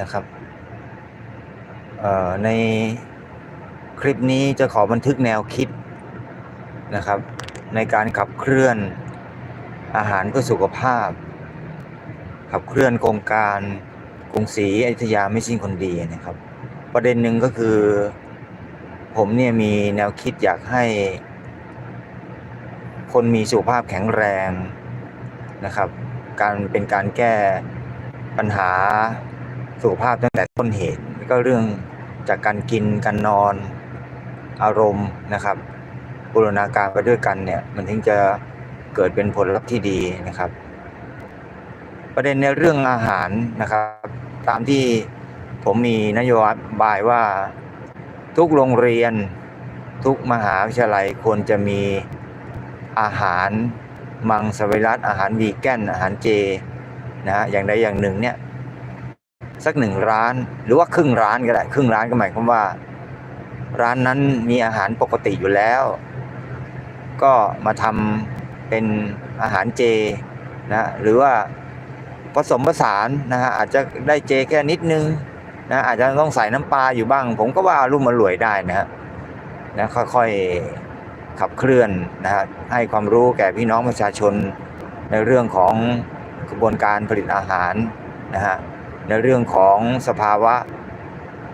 นะครับในคลิปนี้จะขอบันทึกแนวคิดนะครับ ในการขับเคลื่อนอาหารเพื่อสุขภาพ ขับเคลื่อนโครงการกรุงศรีอยุธยาไม่สิ้นคนดีนะครับ ประเด็นหนึ่งก็คือ ผมเนี่ยมีแนวคิดอยากให้ คนมีสุขภาพแข็งแรงนะครับ การเป็นการแก้ปัญหา สุขภาพตั้งแต่ต้นเหตุก็เรื่องจากการกินการนอนอารมณ์นะครับบูรณาการไปด้วยกันเนี่ยมันถึงจะเกิดเป็นผลลัพธ์ที่ดีนะครับ ประเด็นในเรื่องอาหารนะครับ ตามที่ผมมีนโยบายว่าทุกโรงเรียน ทุกมหาวิทยาลัยควรจะมีอาหารมังสวิรัตอาหารวีแกนอาหารเจนะฮะอย่างใดอย่างหนึ่งเนี่ย สักหนึ่งร้าน หรือว่าครึ่งร้านก็ได้ครึ่งร้านก็หมายความว่า ร้านนั้นมีอาหารปกติอยู่แล้ว ก็มาทำเป็นอาหารเจนะหรือว่าผสมผสานนะฮะอาจจะได้เจแค่นิดนึงนะอาจจะต้องใส่น้ำปลาอยู่บ้าง ผมก็ว่ารุ่มมารวยได้นะฮะนะค่อยๆขับเคลื่อนนะฮะให้ความรู้แก่พี่น้องประชาชนในเรื่องของกระบวนการผลิตอาหารนะฮะ ในเรื่องของสภาวะ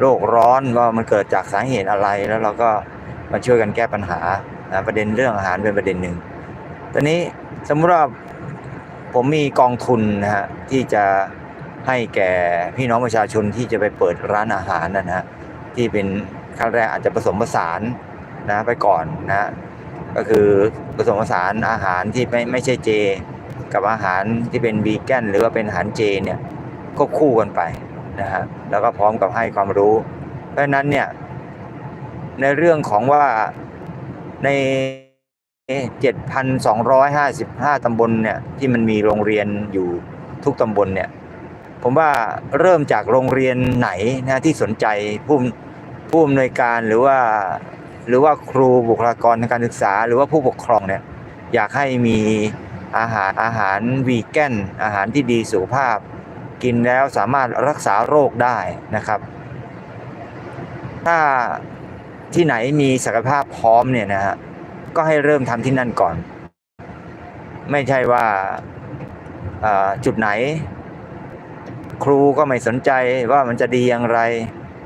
โลกร้อนว่ามันเกิดจากสาเหตุอะไรแล้วเราก็มาช่วยกันแก้ปัญหานะประเด็นเรื่องอาหารเป็นประเด็นหนึ่งตอนนี้สมมติว่าผมมีกองทุนนะฮะที่จะให้แก่พี่น้องประชาชนที่จะไปเปิดร้านอาหารนะฮะที่เป็นขั้นแรกอาจจะผสมผสานนะไปก่อนนะฮะก็คือผสมผสานอาหารที่ไม่ไม่ใช่เจ กับอาหารที่เป็นวีแกนหรือว่าเป็นอาหารเจเนี่ย ก็คู่กันไปนะฮะแล้วก็พร้อมกับให้ความรู้ เพราะนั้นเนี่ยในเรื่องของว่าใน 7,255 ตำบลเนี่ยที่มันมีโรงเรียนอยู่ทุกตำบลเนี่ยผมว่าเริ่มจากโรงเรียนไหนนะที่สนใจผู้ผู้อำนวยการหรือว่าหรือว่าครูบุคลากรทางการศึกษา หรือว่าผู้ปกครองเนี่ยอยากให้มีอาหารอาหารวีแกนอาหารที่ดีสุขภาพ กินแล้วสามารถรักษาโรคได้นะครับ ถ้าที่ไหนมีศักยภาพพร้อมเนี่ยนะฮะก็ให้เริ่มทำที่นั่นก่อน ไม่ใช่ว่าจุดไหน ครูก็ไม่สนใจว่ามันจะดีอย่างไร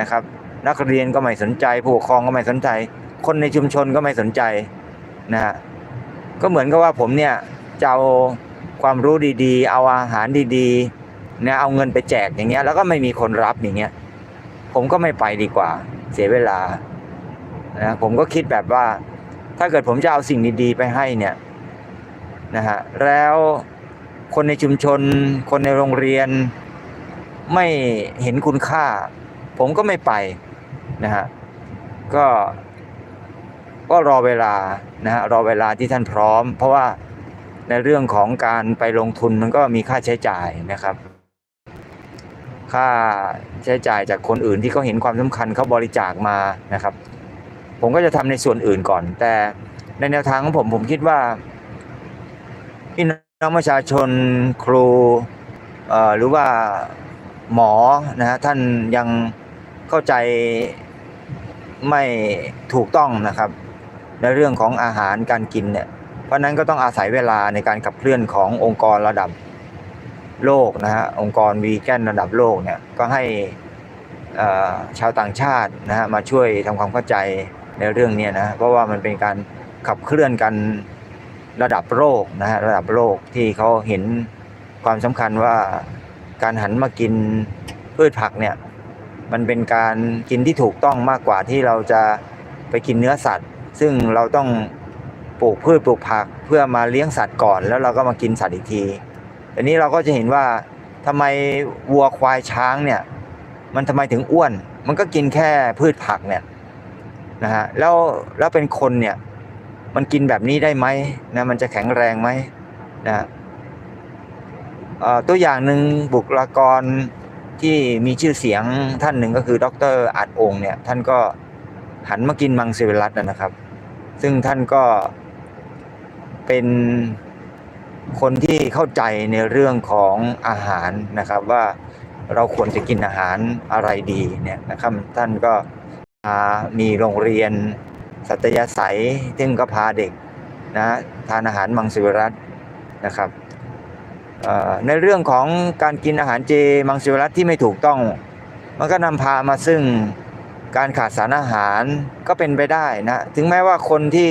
นะครับ นักเรียนก็ไม่สนใจ ผู้ปกครองก็ไม่สนใจ คนในชุมชนก็ไม่สนใจนะฮะก็เหมือนกับว่าผมเนี่ยจะเอาความรู้ดีๆ เอาอาหารดีๆ นะเอาเงินไปแจกอย่างเงี้ย แล้วก็ไม่มีคนรับอย่างเงี้ย ผมก็ไม่ไปดีกว่า เสียเวลานะผมก็คิดแบบว่า ถ้าเกิดผมจะเอาสิ่งดีๆไปให้เนี่ยนะฮะแล้วคนในชุมชน คนในโรงเรียน ไม่เห็นคุณค่า ผมก็ไม่ไปนะฮะก็ก็รอเวลานะฮะรอเวลาที่ท่านพร้อม เพราะว่าในเรื่องของการไปลงทุนมันก็มีค่าใช้จ่ายนะครับ ค่าใช้จ่ายจากคนอื่นที่เขาเห็นความสำคัญเขาบริจาคมานะครับ ผมก็จะทำในส่วนอื่นก่อน แต่ในแนวทางของผมผมคิดว่าพี่น้องประชาชนครูเอ่อหรือว่าหมอนะฮะท่านยังเข้าใจไม่ถูกต้องนะครับ ในเรื่องของอาหารการกินเนี่ยเพราะนั้นก็ต้องอาศัยเวลาในการขับเคลื่อนขององค์กรระดับ โลกนะฮะองค์กรวีแกนระดับโลกเนี่ยก็ให้ชาวต่างชาตินะฮะมาช่วยทำความเข้าใจในเรื่องนี้นะเพราะว่ามันเป็นการขับเคลื่อนกันระดับโลกนะฮะระดับโลกที่เขาเห็นความสำคัญว่าการหันมากินพืชผักเนี่ยมันเป็นการกินที่ถูกต้องมากกว่าที่เราจะไปกินเนื้อสัตว์ ซึ่งเราต้องปลูกพืชปลูกผักเพื่อมาเลี้ยงสัตว์ก่อน แล้วเราก็มากินสัตว์อีกที อันนี้เราก็จะเห็นว่าทำไมวัวควายช้างเนี่ย มันทำไมถึงอ้วน มันก็กินแค่พืชผักเนี่ยนะฮะแล้วแล้วเป็นคนเนี่ย มันกินแบบนี้ได้ไหมนะมันจะแข็งแรงไหมนะตัวอย่างหนึ่งบุคลากรที่มีชื่อเสียงท่านหนึ่งก็คือ ดรอัดองค์เนี่ย ท่านก็หันมากินมังสวิรัตนะครับ ซึ่งท่านก็เป็น คนที่เข้าใจในเรื่องของอาหารนะครับว่าเราควรจะกินอาหารอะไรดีเนี่ยนะครับท่านก็พามีโรงเรียน สัตยาศัยซึ่งก็พาเด็กนะทานอาหารมังสวิรัตนะครับในเรื่องของการกินอาหารเจมังสวิรัตที่ไม่ถูกต้อง มันก็นำพามาซึ่งการขาดสารอาหารก็เป็นไปได้นะถึงแม้ว่าคนที่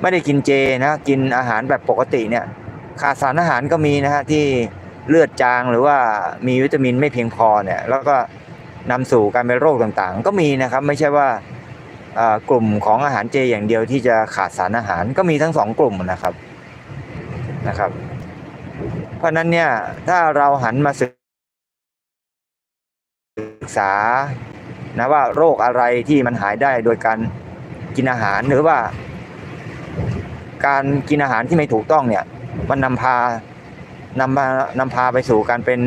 ไม่ได้กินเจนะกินอาหารแบบปกติเนี่ย ขาดสารอาหารก็มีนะฮะที่เลือดจางหรือว่ามีวิตามินไม่เพียงพอเนี่ย แล้วก็นำสู่การเป็นโรคต่างๆ ก็มีนะครับไม่ใช่ว่ากลุ่มของอาหารเจอย่างเดียวที่จะขาดสารอาหารก็มีทั้งสองกลุ่มนะครับนะครับ เพราะนั้นเนี่ยถ้าเราหันมาศึกษานะว่าโรคอะไรที่มันหายได้โดยการกินอาหารหรือว่า การกินอาหารที่ไม่ถูกต้องเนี่ย มันนำพานำมานำพาไปสู่การเป็น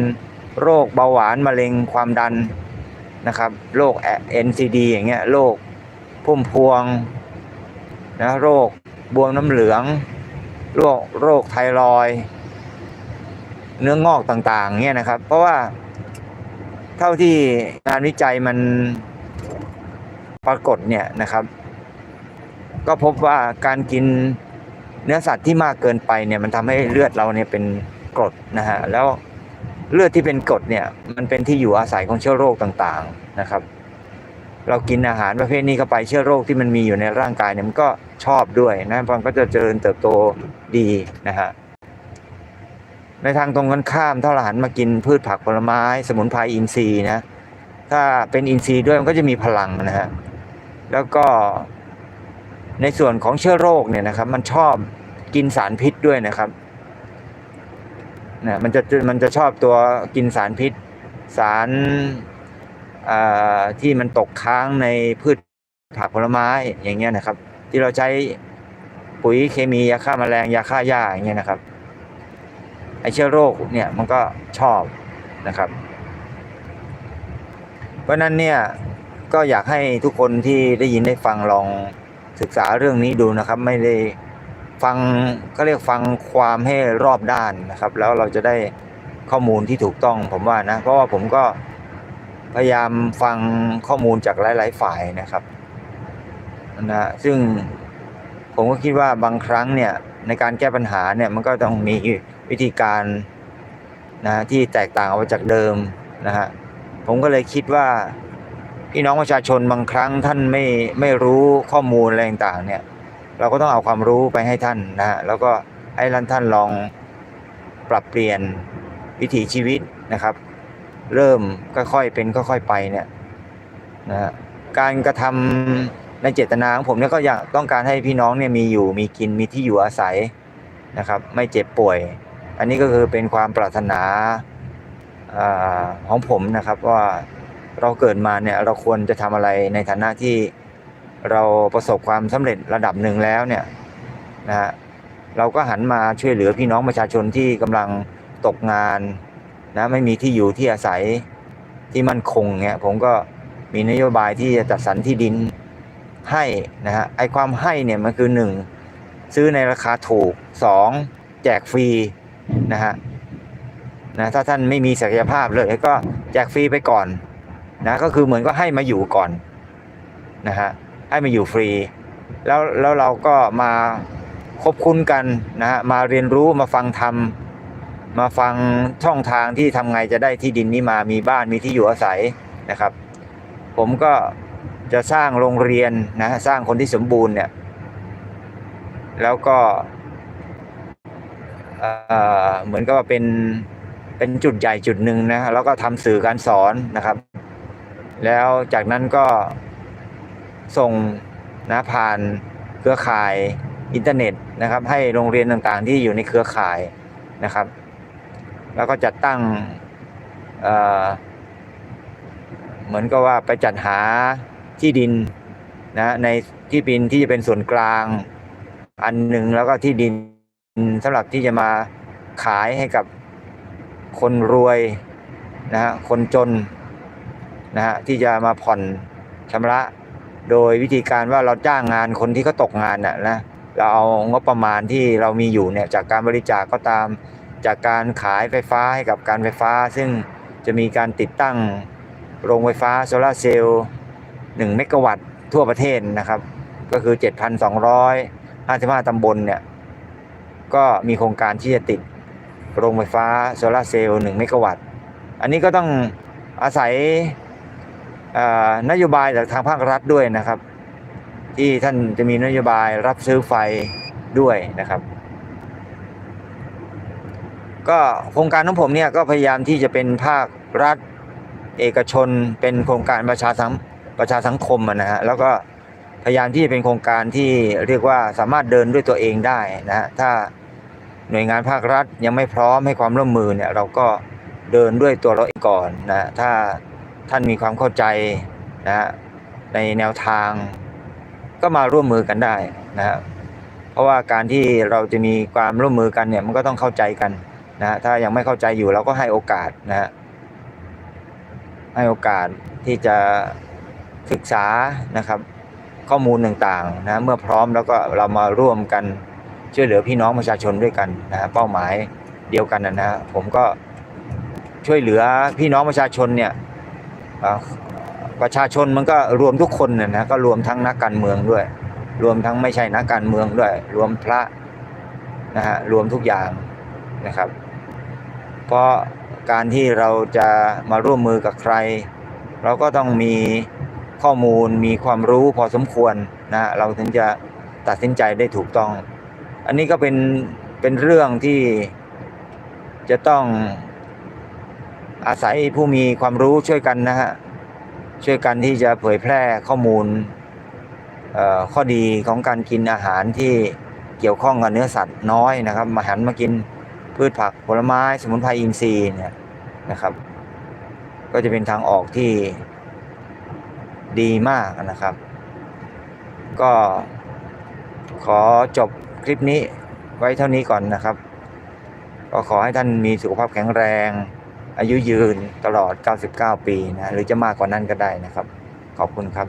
โรคเบาหวานมะเร็งความดันนะครับโรค NCD อย่างเงี้ยโรคพุ่มพวงนะโรคบวมน้ำเหลือง โรคโรคไทรอยเนื้องอกต่างๆเนี่ยนะครับ เพราะว่าเท่าที่งานวิจัยมันปรากฏเนี่ยนะครับ ก็พบว่าการกิน เนื้อสัตว์ที่มากเกินไปเนี่ยมันทำให้เลือดเราเนี่ยเป็นกรดนะฮะแล้วเลือดที่เป็นกรดเนี่ยมันเป็นที่อยู่อาศัยของเชื้อโรคต่างๆนะครับ เรากินอาหารประเภทนี้เข้าไปเชื้อโรคที่มันมีอยู่ในร่างกายเนี่ยมันก็ชอบด้วยนะมันก็จะเจริญเติบโตดีนะฮะในทางตรงกันข้ามถ้าเราหันมากินพืชผักผลไม้ สมุนไพรอินทรีย์นะถ้าเป็นอินทรีย์ด้วยมันก็จะมีพลังนะฮะแล้วก็ในส่วนของเชื้อโรคเนี่ยนะครับมันชอบ กินสารพิษด้วยนะครับนะมันจะมันจะชอบตัวกินสารพิษ สารที่มันตกค้างในพืชผักผลไม้อย่างเงี้ยนะครับ ที่เราใช้ปุ๋ยเคมียาฆ่าแมลงยาฆ่าหญ้าอย่างเงี้ยนะครับไอเชื้อโรคเนี่ยมันก็ชอบนะครับ เพราะนั้นเนี่ยก็อยากให้ทุกคนที่ได้ยินได้ฟังลองศึกษาเรื่องนี้ดูนะครับ ไม่ได้ ฟังก็เรียกฟังความให้รอบด้านนะครับ แล้วเราจะได้ข้อมูลที่ถูกต้องผมว่านะ เพราะว่าผมก็พยายามฟังข้อมูลจากหลาย ๆ ฝ่ายนะครับนะซึ่งผมก็คิดว่าบางครั้งเนี่ยในการแก้ปัญหาเนี่ยมันก็ต้องมีวิธีการนะที่แตกต่างออกไปจากเดิมนะฮะผมก็เลยคิดว่าพี่น้องประชาชนบางครั้งท่านไม่ไม่รู้ข้อมูลอะไรต่างเนี่ย เราก็ต้องเอาความรู้ไปให้ท่านนะฮะแล้วก็ให้ท่านท่านลองปรับเปลี่ยนวิถีชีวิตนะครับ เริ่มค่อยๆเป็นค่อยๆไปเนี่ยนะฮะการกระทำในเจตนาของผมเนี่ยก็อยากต้องการให้พี่น้องเนี่ยมีอยู่มีกินมีที่อยู่อาศัยนะครับ ไม่เจ็บป่วย อันนี้ก็คือเป็นความปรารถนาอาของผมนะครับว่าเราเกิดมาเนี่ยเราควรจะทำอะไรในฐานะที่ เราประสบความสำเร็จระดับหนึ่งแล้วเนี่ยนะฮะเราก็หันมาช่วยเหลือพี่น้องประชาชนที่กำลังตกงานนะไม่มีที่อยู่ที่อาศัยที่มั่นคงเนี่ยผมก็มีนโยบายที่จะจัดสรรที่ดินให้นะฮะไอความให้เนี่ยมันคือหนึ่งซื้อในราคาถูกสองแจกฟรีนะฮะนะถ้าท่านไม่มีศักยภาพเลยก็แจกฟรีไปก่อนนะก็คือเหมือนก็ให้มาอยู่ก่อนนะฮะ ให้มาอยู่ฟรี แล้วแล้วเราก็มาคบคุ้นกันนะฮะมาเรียนรู้มาฟังธรรมมาฟังช่องทางที่ทำไงจะได้ที่ดินนี้มามีบ้านมีที่อยู่อาศัยนะครับ ผมก็จะสร้างโรงเรียนนะสร้างคนที่สมบูรณ์เนี่ยแล้วก็เอ่อเหมือนกับว่าเป็นเป็นจุดใหญ่จุดหนึ่งนะแล้วก็ทำสื่อการสอนนะครับ แล้วจากนั้นก็ ส่งนะผ่านเครือข่ายอินเทอร์เน็ตนะครับ ให้โรงเรียนต่างๆ ที่อยู่ในเครือข่ายนะครับ แล้วก็จัดตั้งเเหมือนกับว่าไปจัดหาที่ดินนะในที่ดินที่จะเป็นส่วนกลาง อันหนึ่งแล้วก็ที่ดินสำหรับที่จะมาขายให้กับคนรวยนะฮะคนจนนะฮะที่จะมาผ่อนชำระ โดยวิธีการว่าเราจ้างงานคนที่เขาตกงานน่ะนะเราเอางบประมาณที่เรามีอยู่เนี่ยจากการบริจาคก็ตามจากการขายไฟฟ้าให้กับการไฟฟ้า ซึ่งจะมีการติดตั้งโรงไฟฟ้าโซลาเซลล์1เมกะวัตต์ทั่วประเทศนะครับ ก็คือ 7,255ตำบลเนี่ยก็มีโครงการที่จะติดโรงไฟฟ้าโซลาเซลล์1เมกะวัตต์ อันนี้ก็ต้องอาศัย นโยบายจากทางภาครัฐด้วยนะครับ ที่ท่านจะมีนโยบายรับซื้อไฟด้วยนะครับ ก็โครงการของผมเนี่ยก็พยายามที่จะเป็นภาครัฐเอกชนเป็นโครงการประชาสังประชาสังคมนะฮะแล้วก็พยายามที่จะเป็นโครงการที่เรียกว่าสามารถเดินด้วยตัวเองได้นะฮะถ้าหน่วยงานภาครัฐยังไม่พร้อมให้ความร่วมมือเนี่ยเราก็เดินด้วยตัวเราเองก่อนนะถ้า ท่านมีความเข้าใจนะฮะในแนวทางก็มาร่วมมือกันได้นะฮะเพราะว่าการที่เราจะมีความร่วมมือกันเนี่ยมันก็ต้องเข้าใจกันนะฮะถ้ายังไม่เข้าใจอยู่เราก็ให้โอกาสนะฮะให้โอกาสที่จะศึกษานะครับข้อมูลต่างๆนะเมื่อพร้อมแล้วก็เรามาร่วมกันช่วยเหลือพี่น้องประชาชนด้วยกันนะฮะเป้าหมายเดียวกันนะนะฮะผมก็ช่วยเหลือพี่น้องประชาชนเนี่ย ประชาชนมันก็รวมทุกคนนะนะก็รวมทั้งนักการเมืองด้วย รวมทั้งไม่ใช่นักการเมืองด้วย รวมพระนะฮะรวมทุกอย่างนะครับ เพราะการที่เราจะมาร่วมมือกับใคร เราก็ต้องมีข้อมูลมีความรู้พอสมควรนะเราถึงจะตัดสินใจได้ถูกต้อง อันนี้ก็เป็นเป็นเรื่องที่จะต้อง อาศัยผู้มีความรู้ช่วยกันนะฮะช่วยกันที่จะเผยแพร่ข้อมูลข้อดีของการกินอาหารที่เกี่ยวข้องกับเนื้อสัตว์น้อยนะครับมาหันมากินพืชผักผลไม้สมุนไพรอินทรีย์เนี่ยนะครับ ก็จะเป็นทางออกที่ดีมากนะครับ ก็ขอจบคลิปนี้ไว้เท่านี้ก่อนนะครับ ก็ขอให้ท่านมีสุขภาพแข็งแรง อายุยืนตลอด 99 ปีนะหรือจะมากกว่านั้นก็ได้นะครับ ขอบคุณครับ